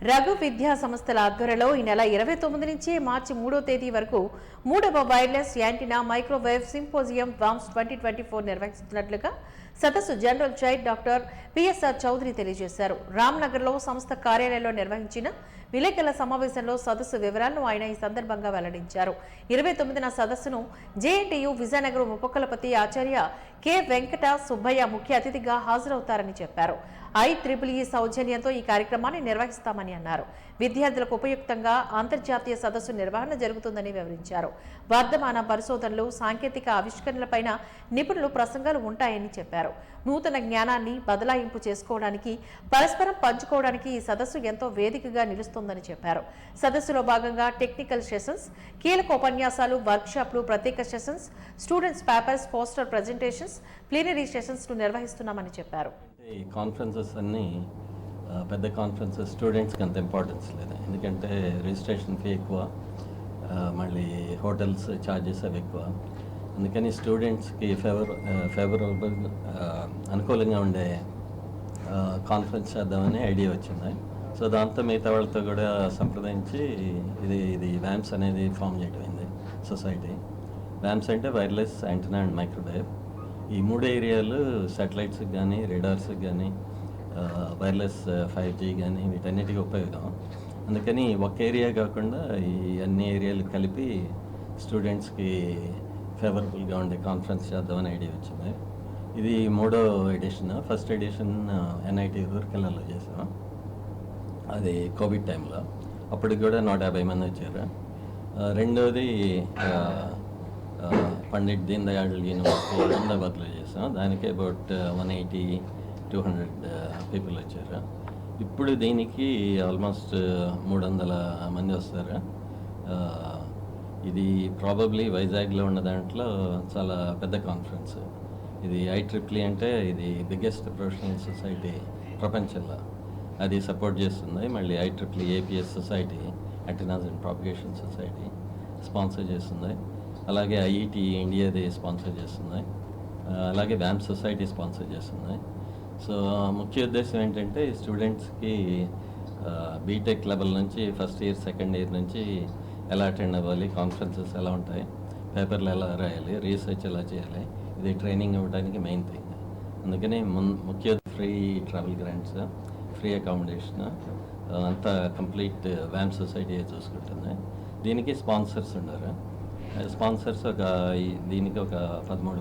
రఘు విద్యా సంస్థల ఆధ్వర్యంలో ఈ నెల ఇరవై తొమ్మిది నుంచి మార్చి మూడో తేదీ వరకు మూడవ వైర్లెస్ యాంటీనా మైక్రోవేవ్ సింపోజియం వామ్స్ ట్వంటీ ట్వంటీ ఫోర్ నిర్వహిస్తున్నట్లుగా సదస్సు general chair doctor PSR Chowdary తెలియజేశారు. రామ్నగర్లో సంస్థ కార్యాలయంలో నిర్వహించిన విలేకరుల సమావేశంలో సదస్సు వివరాలను ఆయన ఈ సందర్భంగా వెల్లడించారు. ఇరవై తొమ్మిదిన సదస్సును జేఎన్టీయు విజయనగరం ఉపకులపతి ఆచార్య కె వెంకట సుబ్బయ్య ముఖ్య అతిథిగా హాజరవుతారని చెప్పారు. ఐ త్రిపుల్ ఈ సౌజన్యంతో ఈ కార్యక్రమాన్ని నిర్వహిస్తామని అన్నారు. విద్యార్థులకు ఉపయుక్తంగా అంతర్జాతీయ సదస్సు నిర్వహణ జరుగుతుందని వివరించారు. వర్ధమాన పరిశోధనలు సాంకేతిక ఆవిష్కరణలపైన నిపుణులు ప్రసంగాలు ఉంటాయని చెప్పారు. నూతన జ్ఞానాన్ని బదలాయింపు చేసుకోవడానికి పరస్పరం పంచుకోవడానికి ఈ సదస్సు ఎంతో వేదికగా నిలుస్తోందని చెప్పారు. సదస్సులో భాగంగా టెక్నికల్ సెషన్స్ కీలక ఉపన్యాసాలు వర్క్షాప్లు ప్రత్యేక sessions students papers poster presentations plenary సెషన్స్ను నిర్వహిస్తున్నామని చెప్పారు. ఈ కాన్ఫరెన్సెస్ అన్నీ పెద్ద కాన్ఫరెన్సెస్ స్టూడెంట్స్కి అంత ఇంపార్టెన్స్ లేదు. ఎందుకంటే రిజిస్ట్రేషన్ ఫీ ఎక్కువ మళ్ళీ హోటల్స్ ఛార్జెస్ అవి ఎక్కువ. అందుకని స్టూడెంట్స్కి ఫేవర్ ఫేవరబుల్ అనుకూలంగా ఉండే కాన్ఫరెన్స్ చేద్దామని ఐడియా వచ్చింది. సో దాంతో మిగతా వాళ్ళతో కూడా సంప్రదించి ఇది ఇది వ్యామ్స్ అనేది ఫామ్ చేయడమైంది సొసైటీ. వ్యామ్స్ అంటే వైర్లెస్ యాంటనా అండ్ మైక్రోవేవ్. ఈ మూడు ఏరియాలు సాటిలైట్స్కి కానీ రేడార్స్కి కానీ వైర్లెస్ ఫైవ్ జీ కానీ వీటన్నిటికీ ఉపయోగం. అందుకని ఒక ఏరియా కాకుండా ఈ అన్ని ఏరియాలు కలిపి స్టూడెంట్స్కి ఫేవరబుల్గా ఉండే కాన్ఫరెన్స్ చేద్దామని ఐడియా వచ్చింది. ఇది మూడో ఎడిషన్. ఫస్ట్ ఎడిషన్ ఎన్ఐటి రూర్కెళ్ళలో చేసాం అది కోవిడ్ టైంలో. అప్పటికి కూడా నూట యాభై మంది వచ్చారు. రెండోది పండిట్ దీన్ దయాళ్ యూనివర్సిటీ అహ్మదాబాద్లో చేసాం దానికి about one eighty two hundred people వచ్చారు. ఇప్పుడు దీనికి ఆల్మోస్ట్ మూడు వందల మంది వస్తారు. ఇది ప్రాబబ్లీ వైజాగ్లో ఉన్న దాంట్లో చాలా పెద్ద కాన్ఫరెన్స్ ఇది ఐట్రిప్లీ ట్రిప్లీ అంటే ఇది బిగ్గెస్ట్ ప్రొఫెషనల్ సొసైటీ ప్రపంచంలో. అది సపోర్ట్ చేస్తుంది. మళ్ళీ I triple E triple APS society antennas and propagation society sponsor చేస్తుంది. అలాగే ఐఈటి ఇండియాది స్పాన్సర్ చేస్తుంది. అలాగే వ్యామ్ సొసైటీ స్పాన్సర్ చేస్తుంది. సో ముఖ్య ఉద్దేశం ఏంటంటే స్టూడెంట్స్కి బీటెక్ లెవెల్ నుంచి ఫస్ట్ ఇయర్ సెకండ్ ఇయర్ నుంచి ఎలా అటెండ్ అవ్వాలి కాన్ఫరెన్సెస్ ఎలా ఉంటాయి పేపర్లు ఎలా రాయాలి రీసెర్చ్ ఎలా చేయాలి ఇది ట్రైనింగ్ ఇవ్వడానికి మెయిన్ థింగ్ అందుకని మున్ ముఖ్య free travel grants free accommodation అంతా కంప్లీట్ వ్యామ్ సొసైటీ చూసుకుంటుంది. దీనికి స్పాన్సర్స్ ఉన్నారు స్పాన్సర్స్ ఒక దీనికి ఒక పదమూడు